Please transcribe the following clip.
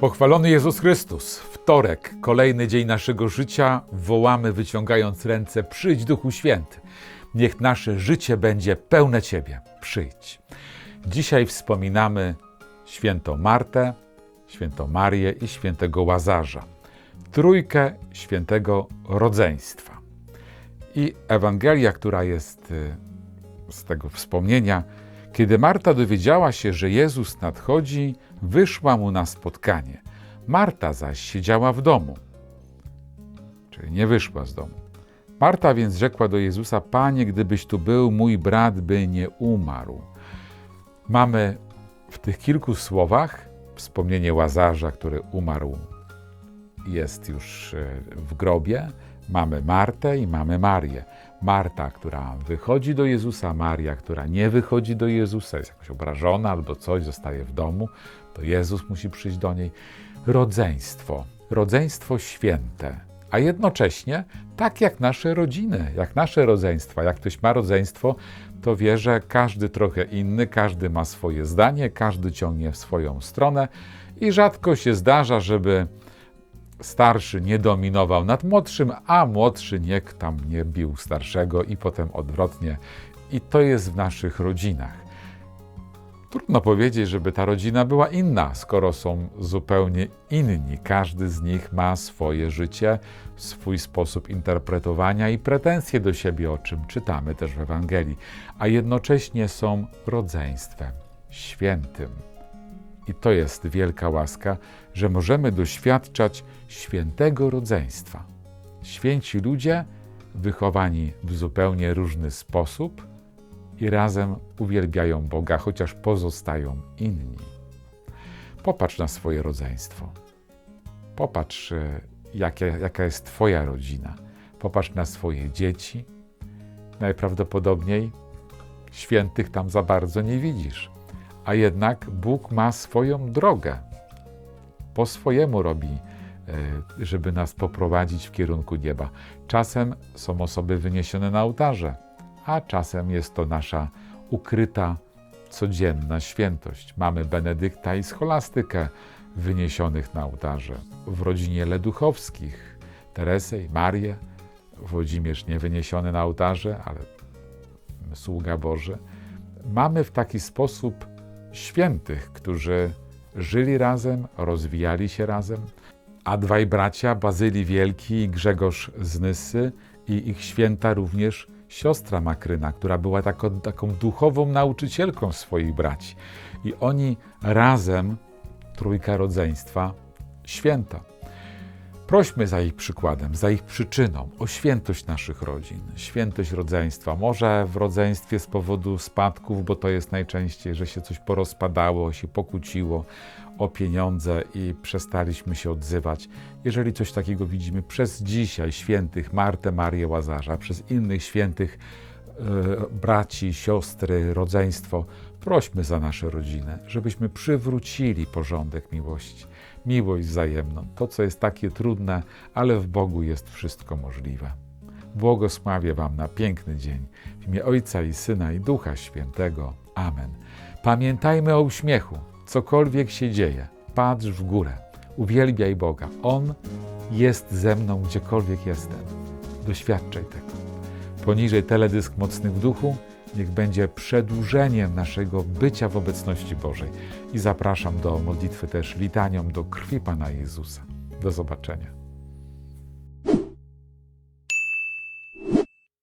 Pochwalony Jezus Chrystus. Wtorek, kolejny dzień naszego życia. Wołamy, wyciągając ręce: Przyjdź, Duchu Święty. Niech nasze życie będzie pełne Ciebie. Przyjdź. Dzisiaj wspominamy świętą Martę, świętą Marię i świętego Łazarza. Trójkę świętego rodzeństwa. I Ewangelia, która jest y, z tego wspomnienia, kiedy Marta dowiedziała się, że Jezus nadchodzi, wyszła mu na spotkanie. Marta zaś siedziała w domu, czyli nie wyszła z domu. Marta więc rzekła do Jezusa: Panie, gdybyś tu był, mój brat by nie umarł. Mamy w tych kilku słowach wspomnienie Łazarza, który umarł, jest już e, w grobie. Mamy Martę i mamy Marię. Marta, która wychodzi do Jezusa, Maria, która nie wychodzi do Jezusa, jest jakoś obrażona albo coś, zostaje w domu, to Jezus musi przyjść do niej. Rodzeństwo, rodzeństwo święte, a jednocześnie tak jak nasze rodziny, jak nasze rodzeństwa. Jak ktoś ma rodzeństwo, to wie, że każdy trochę inny, każdy ma swoje zdanie, każdy ciągnie w swoją stronę i rzadko się zdarza, żeby starszy nie dominował nad młodszym, a młodszy niech tam nie bił starszego i potem odwrotnie. I to jest w naszych rodzinach. Trudno powiedzieć, żeby ta rodzina była inna, skoro są zupełnie inni. Każdy z nich ma swoje życie, swój sposób interpretowania i pretensje do siebie, o czym czytamy też w Ewangelii, a jednocześnie są rodzeństwem świętym. I to jest wielka łaska, że możemy doświadczać świętego rodzeństwa. Święci ludzie, wychowani w zupełnie różny sposób i razem uwielbiają Boga, chociaż pozostają inni. Popatrz na swoje rodzeństwo. Popatrz, e, jakie, jaka jest Twoja rodzina. Popatrz na swoje dzieci. Najprawdopodobniej świętych tam za bardzo nie widzisz a jednak Bóg ma swoją drogę. Po swojemu robi, e, żeby nas poprowadzić w kierunku nieba. Czasem są osoby wyniesione na ołtarze, a czasem jest to nasza ukryta, codzienna świętość. Mamy Benedykta i scholastykę wyniesionych na ołtarze. W rodzinie Leduchowskich Teresę i Marię, Włodzimierz nie wyniesiony na ołtarze, ale sługa Boży. Mamy w taki sposób świętych, którzy żyli razem, rozwijali się razem, a dwaj bracia, Bazyli Wielki i Grzegorz z Nyssy i ich święta również siostra Makryna, która była taką, taką duchową nauczycielką swoich braci. I oni razem, trójka rodzeństwa, święta. Prośmy za ich przykładem, za ich przyczyną o świętość naszych rodzin, świętość rodzeństwa. Może w rodzeństwie z powodu spadków, bo to jest najczęściej, że się coś porozpadało, się pokłóciło o pieniądze i przestaliśmy się odzywać. Jeżeli coś takiego widzimy przez dzisiaj świętych Martę, Marię Łazarza, przez innych świętych e, braci, siostry, rodzeństwo, prośmy za nasze rodziny, żebyśmy przywrócili porządek miłości miłość wzajemną. To, co jest takie trudne, ale w Bogu jest wszystko możliwe. Błogosławię Wam na piękny dzień. W imię Ojca i Syna i Ducha Świętego. Amen. Pamiętajmy o uśmiechu. Cokolwiek się dzieje, patrz w górę. Uwielbiaj Boga. On jest ze mną, gdziekolwiek jestem. Doświadczaj tego. Poniżej teledysk Mocny w Duchu niech będzie przedłużeniem naszego bycia w obecności Bożej. I zapraszam do modlitwy też litanią do krwi Pana Jezusa. Do zobaczenia.